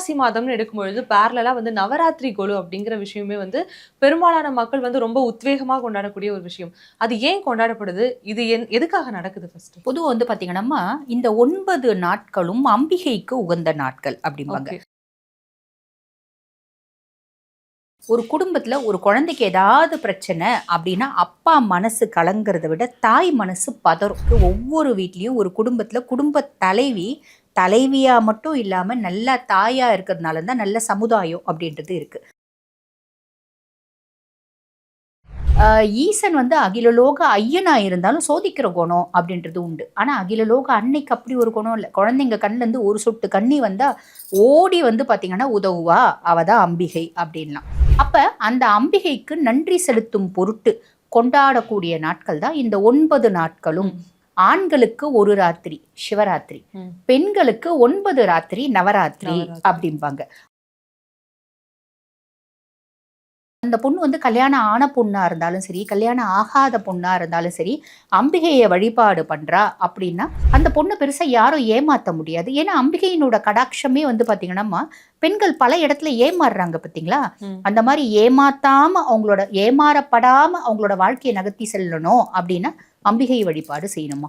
புரட்டாசி மாதம்னு எடுக்கும்பொழுது பேரலா வந்து நவராத்திரி கொலு அப்படிங்கிற விஷயமே வந்து பெரும்பாலான மக்கள் வந்து ரொம்ப உத்வேகமா கொண்டாடக்கூடிய ஒரு விஷயம். அது ஏன் கொண்டாடப்படுது? இது என் எதுக்காக நடக்குது ஃபர்ஸ்ட் பொதுவாக வந்து பார்த்தீங்கன்னா இந்த ஒன்பது நாட்களும் அம்பிகைக்கு உகந்த நாட்கள் அப்படிம்பாங்க. ஒரு குடும்பத்துல ஒரு குழந்தைக்கு ஏதாவது பிரச்சனை அப்படின்னா அப்பா மனசு கலங்கிறத விட தாய் மனசு பதறும். ஒவ்வொரு வீட்லயும் ஒரு குடும்பத்துல குடும்ப தலைவி தலைவியாக மட்டும் இல்லாமல் நல்ல தாயாக இருக்கிறதுனால தான் நல்ல சமுதாயம் அப்படின்றது இருக்குது ஈசன் வந்து அகிலலோக ஐயனா இருந்தாலும் சோதிக்கிற குணம் அப்படின்றது உண்டு. ஆனால் அகிலலோக அன்னைக்கு அப்படி ஒரு குணம் இல்லை. குழந்தைங்க கண்ணிலேருந்து ஒரு சொட்டு கண்ணி வந்தால் ஓடி வந்து பார்த்தீங்கன்னா உதவுவா? அவ தான் அம்பிகை அப்படின்லாம். அப்போ அந்த அம்பிகைக்கு நன்றி செலுத்தும் பொருட்டு கொண்டாடக்கூடிய நாட்கள் தான் இந்த ஒன்பது நாட்களும். ஆண்களுக்கு ஒரு ராத்திரி சிவராத்திரி. பெண்களுக்கு ஒன்பது ராத்திரி நவராத்திரி. அப்படிம்பாங்க அந்த பொண்ணு வந்து கல்யாணம் ஆன பொண்ணா இருந்தாலும் சரி கல்யாணம் ஆகாத பொண்ணா இருந்தாலும் சரி அம்பிகையை வழிபாடு பண்றா அப்படின்னா அந்த பொண்ணை பெருசா யாரும் ஏமாத்த முடியாது ஏன்னா அம்பிகையினோட கடாட்சமே வந்து பாத்தீங்கன்னா பெண்கள் பல இடத்துல ஏமாறுறாங்க பாத்தீங்களா. அந்த மாதிரி ஏமாத்தாம அவங்களோட ஏமாறப்படாம அவங்களோட வாழ்க்கையை நகர்த்தி செல்லணும் அப்படின்னா அம்பிகை வழிபாடு செய்யணுமா?